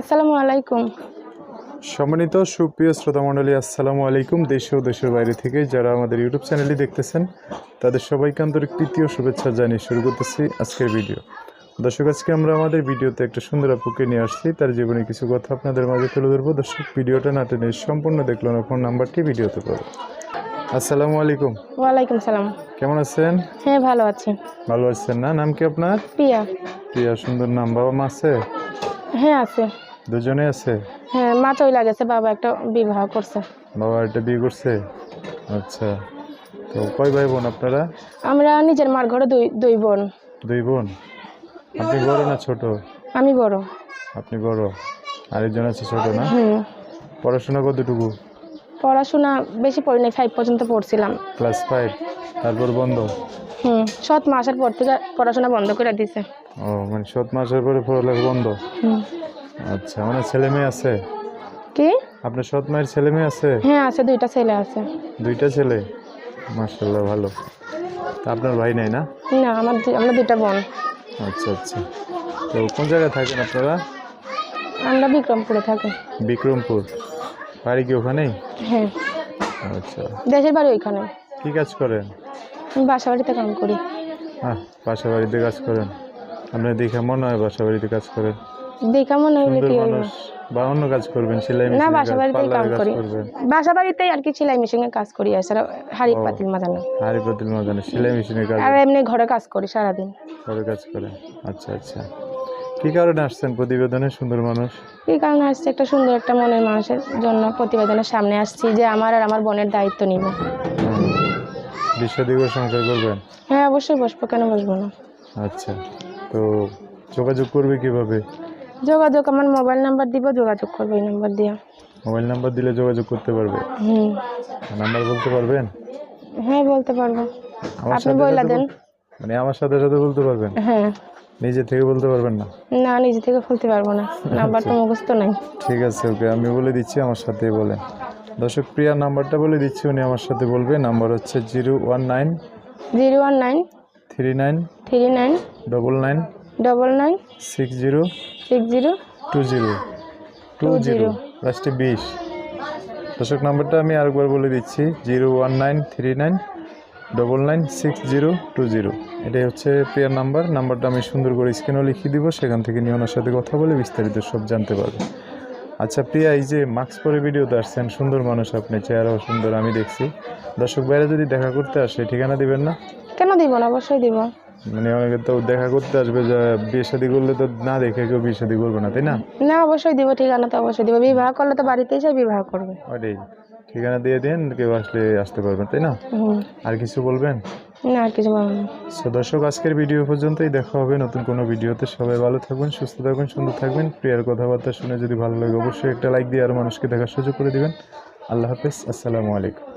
আসসালামু আলাইকুম। সম্মানিত সুপ্রিয় শ্রোতা মণ্ডলী আসসালামু আলাইকুম। দেশ ও দেশের বাইরে থেকে যারা আমাদের ইউটিউব চ্যানেলটি দেখতেছেন তাদের সবাইকে আন্তরিক তৃতীয় শুভেচ্ছা জানিয়ে শুরু করতেছি আজকের ভিডিও। দর্শক আজকে আমরা আমাদের ভিডিওতে একটা সুন্দর আপুকে নিয়ে আসছি। তার জীবনে কিছু কথা আপনাদের মাঝে তুলে ধরবো। দর্শক ভিডিওটা না টেনে সম্পূর্ণ দেখল না ফোন নাম্বারটি ভিডিওতে পাবো আসসালামু আলাইকুম। ওয়ালাইকুম সালাম। কেমন আছেন? হ্যাঁ ভালো আছি। ভালো আছেন না? নাম কি আপনার? প্রিয়া। প্রিয়া সুন্দর নাম। বাবা মা আছে? হ্যাঁ আছে। দুজনে আছে? হ্যাঁ মা চলে গেছে বাবা একটা বিবাহ করছে। বাবা একটা বিয়ে করছে? আচ্ছা তো কয় ভাই বোন আপনারা? আমরা নিজের মার ঘরে দুই দুই বোন। দুই বোন? আপনি বড় না ছোট? আমি বড়। আপনি বড়। আরেকজন আছে ছোট না? হুম। পড়াশোনা কতটুকু? পড়াশোনা বেশি পড়ি নাই ফাইভ পর্যন্ত পড়ছিলাম। ক্লাস ফাইভ তারপর বন্ধ? হুম সৎ মাসের পর থেকে পড়াশোনা বন্ধ করে দিছে। ও মানে সাত মাসের পরে পড়ালেখা বন্ধ? হুম। আচ্ছা মানে ছেলে মেয়ে আছে? কি? আপনার সৎ মায়ের ছেলে মেয়ে আছে? হ্যাঁ আছে দুইটা ছেলে আছে। দুইটা ছেলে? মার্শাল্লাহ ভালো। তা আপনার ভাই নাই না? না আমার আমরা দুইটা বোন। আচ্ছা আচ্ছা। তো কোন জায়গায় থাকেন আপনারা? আমরা বিক্রমপুরে থাকি। বিক্রমপুর। বাড়ি কি ওখানেই? হ্যাঁ। আচ্ছা। দেশের বাড়ি ওইখানে। কি কাজ করেন? বাসা বাড়িতে কাম করি। হ্যাঁ বাসা বাড়িতে কাজ করেন। আপনার দেখে মনে হয় বাসা বাড়িতে কাজ করেন। দেখা মনে হইলে কি হইব বা অন্য কাজ করবেন সেলাই না বাসা কাজ, বাড়িতেই কাজ করি। করবেন। বাসা বাড়িতেই আর কি সেলাই মেশিনে কাজ করি হাড়ি ও। পাতিল মাজানো। হাড়ি পাতিল মাজানো সেলাই মেশিনের কাজ। আর এমনি ঘরে কাজ করি কাজ আচ্ছা আচ্ছা। কি কারণে আসছেন প্রতিবেদনে সুন্দর মানুষ? এই কারণে আসছে? একটা সুন্দর একটা মনের মানুষের জন্য প্রতিবেদনের সামনে আসছি যে আমার আর আমার বোনের দায়িত্ব নিব। সংসার করবেন? হ্যাঁ অবশ্যই বসবো কেন বসবো না? আচ্ছা তো যোগাযোগ করবে কীভাবে? যোগাযোগ আমার মোবাইল নাম্বার দিব যোগাযোগ করব এই নাম্বার দিয়ে। মোবাইল নাম্বার দিলে যোগাযোগ করতে পারবে? হুম। নাম্বার বলতে পারবেন? হ্যাঁ বলতে পারব। আপনি বইলা দেন। মানে আমার সাথে সাথে বলতে পারবেন? হ্যাঁ। নিজে থেকে বলতে পারবেন না? না নিজে থেকে বলতে পারব না। নাম্বার তো মুখস্থ নাই। ঠিক আছে ওকে আমি বলে দিচ্ছি আমার সাথে বলেন। দর্শক প্রিয়া নাম্বারটা বলে দিচ্ছি উনি আমার সাথে বলবে। নাম্বার হচ্ছে zero one nine zero one nine three nine three nine double nine double nine six zero six zero two zero two zero লাস্টে বিশ দর্শক নাম্বারটা আমি আরেকবার বলে দিচ্ছি zero one nine three nine double nine six zero two zero এটাই হচ্ছে প্রিয়ার নাম্বার নাম্বারটা আমি সুন্দর করে স্ক্রিনও লিখিয়ে দিব সেখান থেকে নিয়ে ওনার সাথে কথা বলে বিস্তারিত সব জানতে পারবে। আচ্ছা প্রিয়া এই যে মাস্ক পরে ভিডিওতে আসছেন সুন্দর মানুষ আপনি চেহারাও সুন্দর আমি দেখছি। দর্শক বাইরে যদি দেখা করতে আসে ঠিকানা দিবেন না? কেন দিব না? অবশ্যই দিব। মানে অনেকে তো দেখা করতে আসবে যে বিয়ে শাদি করলে তো না দেখে কেউ বিয়ে শাদি করবে না তাই না? না অবশ্যই দিব ঠিকানা তো অবশ্যই দিব। বিবাহ করলে তো বাড়িতে এসে বিবাহ করবে। ওইটাই ঠিকানা দিয়ে দিন কেউ আসলে আসতে পারবেন তাই না? আর কিছু বলবেন? না আর কিছু বলব সো দর্শক আজকের ভিডিও পর্যন্তই। দেখা হবে নতুন কোনো ভিডিওতে। সবাই ভালো থাকবেন সুস্থ থাকবেন সুন্দর থাকবেন। প্রিয়ার কথাবার্তা শুনে যদি ভালো লাগে অবশ্যই একটা লাইক দিয়ে আর মানুষকে দেখার সুযোগ করে দিবেন। আল্লাহ হাফেজ আসসালামু আলাইকুম।